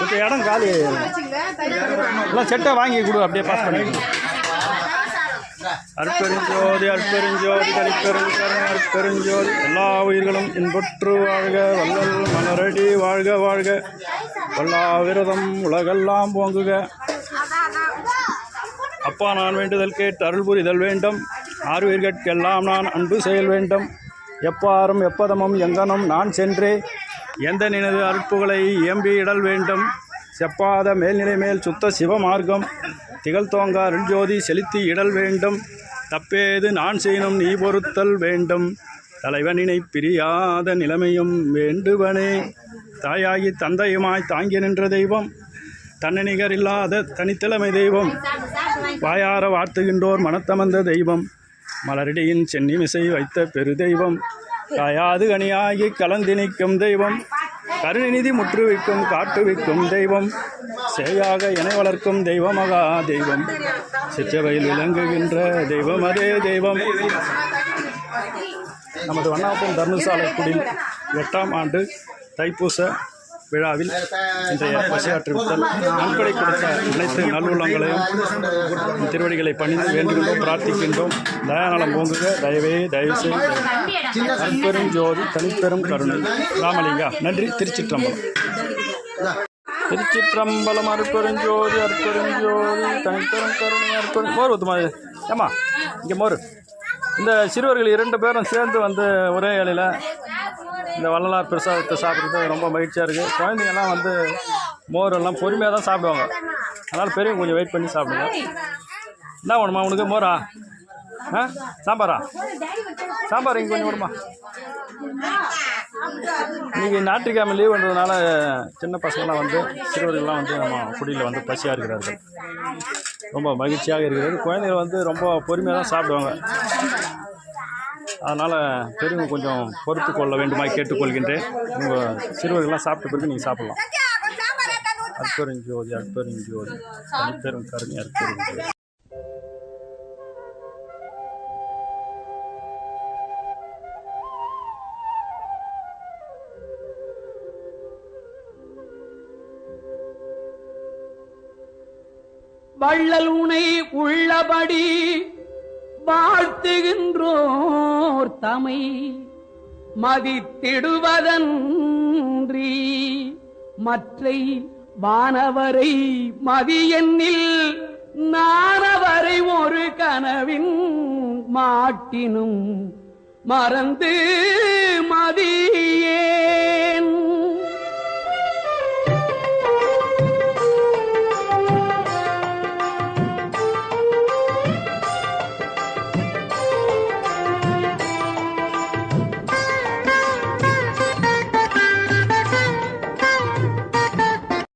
இப்போ இடம் காலி. எல்லாம் செட்டை வாங்கி கொடு அப்படியே பாஸ் பண்ணி அற்பெருஞ்சோதி அற்பெருஞ்சோதி தனிப்பெருங்கருணை அற்பெருஞ்சோதி எல்லா உயிர்களும் இன்புற்று வாழ்க வல்லல் மலரடி வாழ்க வாழ்க. வல்லா விரதம் உலகெல்லாம் போங்குக அப்பா நான் வேண்டுதல் கேட்டு அருள் புரிதல் வேண்டும். ஆறுவீர்கட்கெல்லாம் நான் அன்பு செயல் வேண்டும். எப்பாரும் எப்பதமும் எங்கனும் நான் சென்றே எந்த நினது அற்புகளை இயம்பி இடல் வேண்டும்? செப்பாத மேல்நிலை மேல் சுத்த சிவமார்க்கம். திகழ் தோங்க அருள்ஜோதி செலுத்தி இடல் வேண்டும். தப்பேது நான் செய்யணும் நீ பொறுத்தல் வேண்டும். தலைவனினை பிரியாத நிலைமையும் வேண்டுவனே. தாயாகி தந்தையுமாய் தாங்கி நின்ற தெய்வம். தன்னநிகர் இல்லாத தனித்தலைமை தெய்வம். வாயார வாழ்த்துகின்றோர் மனத்தமர்ந்த தெய்வம். மலரடியின் சென்னிமிசை வைத்த பெரு தெய்வம். காயாது கனியாகி கலந்திணிக்கும் தெய்வம். கருணிநிதி முற்றுவிக்கும் காட்டுவிக்கும் தெய்வம். சேயாக இணை வளர்க்கும் தெய்வமகா தெய்வம். சிற்றவையில் விளங்குகின்ற தெய்வம் அதே தெய்வம். நமது வண்ணாப்பம் தர்மசாலை குடி எட்டாம் ஆண்டு தைப்பூச விழாவில் இன்றைய பசியாற்றுவித்தல் நன்கொடை கொடுத்த அனைத்து நல்லுள்ளங்களையும் திருவடிகளை பணிந்து வேண்டுகின்றோம் பிரார்த்திக்கின்றோம். தயாநலம் போங்குக தயவே தயவு செய்து அற்பெரும் ஜோதி தனிப்பெரும் கருணை. ராமலிங்கா நன்றி. திருச்சிற்றம்பலம். திருச்சிற்றம்பலம் அற்பெருஞ்சோதி அற்பெருஞ்சோதி தனிப்பெரும் கருணை அற்பெரும் மோர் ஊத்துமா ஏமா ஏம்மா இங்கே மோர். இந்த சிறுவர்கள் இரண்டு பேரும் சேர்ந்து வந்து ஒரே இலையில் இந்த வள்ளலார் பிரசாதத்தை சாப்பிட்றது ரொம்ப மகிழ்ச்சியாக இருக்குது குழந்தைங்கள்லாம் வந்து மோர் எல்லாம் பொறுமையாக தான் சாப்பிடுவாங்க. அதனால் பெரியவங்க கொஞ்சம் வெயிட் பண்ணி சாப்பிடுங்க. என்ன வேணுமா உனக்கு மோரா? ஆ? சாம்பாரா? சாம்பார் இங்கே கொஞ்சம் விடுமா? இன்றைக்கி ஞாயிற்றுக்கிழமை பண்ணுறதுனால சின்ன பசங்கள்லாம் வந்து சிறுவர்கள்லாம் வந்து நம்ம குடியில் வந்து பசியாக இருக்கிறார்கள். ரொம்ப மகிழ்ச்சியாக இருக்கிறது. குழந்தைகள் வந்து ரொம்ப பொறுமையாக தான் சாப்பிடுவாங்க. அதனால் பெரியவங்க கொஞ்சம் பொறுத்து கொள்ள வேண்டுமா கேட்டுக்கொள்கின்றேன். உங்கள் சிறுவர்கள்லாம் சாப்பிட்ட பிறகு நீங்கள் சாப்பிடலாம். அற்பெருஞ்சோதி அற்பெருஞ்சோதி தனிப்பெரும் கருணை அற்பெருஞ்சோதி வள்ளல் உனை உள்ளபடி வாழ்த்துகின்றோர் தமை மதித்திடுவதன்றி. மற்றை வானவரை மதியெண்ணில் நானவரை ஒரு கனவின் மாட்டினும் மறந்து மதியே.